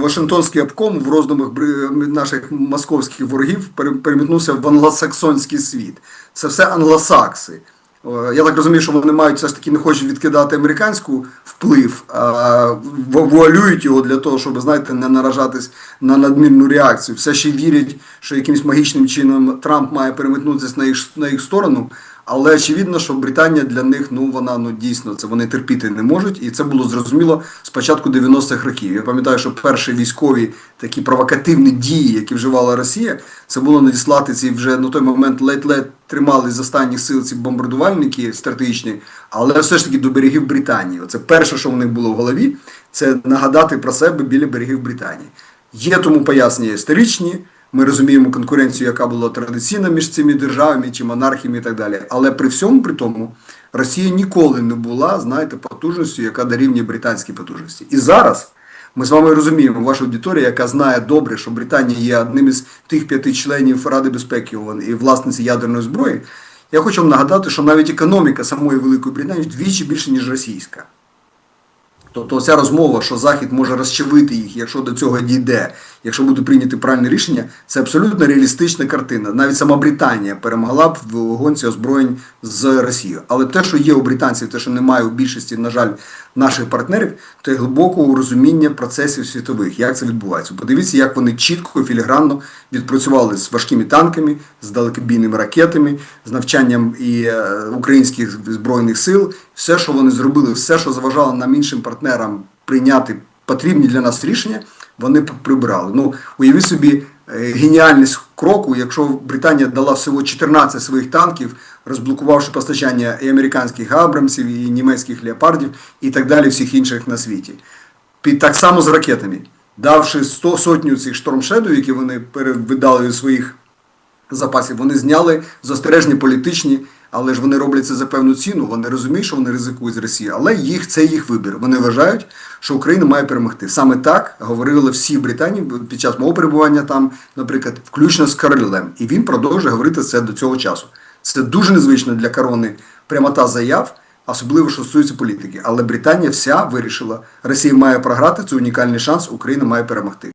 Вашингтонський обком в роздумах наших московських ворогів пере- перемітнувся в англосаксонський світ. Це все англосакси. Е, Я так розумію, що вони мають все ж таки не хочуть відкидати американську вплив, а вуалюють його для того, щоб, знаєте, не наражатись на надмірну реакцію. Все ще вірять, що якимось магічним чином Трамп має переметнутися на їх, на їх сторону. Але очевидно, що Британія для них ну вона ну дійсно це вони терпіти не можуть, і це було зрозуміло з початку 90-х років. Я пам'ятаю, що перші військові такі провокативні дії, які вживала Росія, це було надіслати ці вже на той момент ледь-ледь тримали з останніх сил ці бомбардувальники стратегічні, але все ж таки до берегів Британії. Оце перше, що в них було в голові, це нагадати про себе біля берегів Британії. Є тому пояснення історичні. Ми розуміємо конкуренцію, яка була традиційна між цими державами чи монархіями і так далі. Але при всьому при тому Росія ніколи не була, знаєте, потужністю, яка дорівнює британській потужності. І зараз ми з вами розуміємо, ваша аудиторія, яка знає добре, що Британія є одним із тих п'яти членів Ради безпеки ООН і власниці ядерної зброї. Я хочу вам нагадати, що навіть економіка самої Великої Британії вдвічі більше, ніж російська. Тобто ця розмова, що Захід може розчавити їх, якщо до цього дійде, якщо буде прийняти правильне рішення, це абсолютно реалістична картина. Навіть сама Британія перемогла б в гонці озброєнь з Росією. Але те, що є у британців, те, що немає у більшості, на жаль, наших партнерів, то є глибокого розуміння процесів світових, як це відбувається. Подивіться, як вони чітко філігранно відпрацювали з важкими танками, з далекобійними ракетами, з навчанням і е, українських збройних сил. Все, що вони зробили, все, що заважало нам іншим партнерам прийняти потрібні для нас рішення, вони прибрали. Ну, уявіть собі е, геніальність кроку, якщо Британія дала всього 14 своїх танків, розблокувавши постачання і американських абрамсів, і німецьких леопардів, і так далі, всіх інших на світі. Під так само з ракетами, давши 100 сотню цих штормшедів, які вони перевидали своїх запасів, вони зняли застережні політичні, але ж вони роблять це за певну ціну. Вони розуміють, що вони ризикують з Росії, але їх це їх вибір. Вони вважають, що Україна має перемогти. Саме так говорили всі в Британії під час мого перебування там, наприклад, включно з королем. І він продовжує говорити це до цього часу. Це дуже незвично для корони прямота заяв. Особливо що стосується політики, але Британія вся вирішила, Росія має програти це унікальний шанс, Україна має перемогти.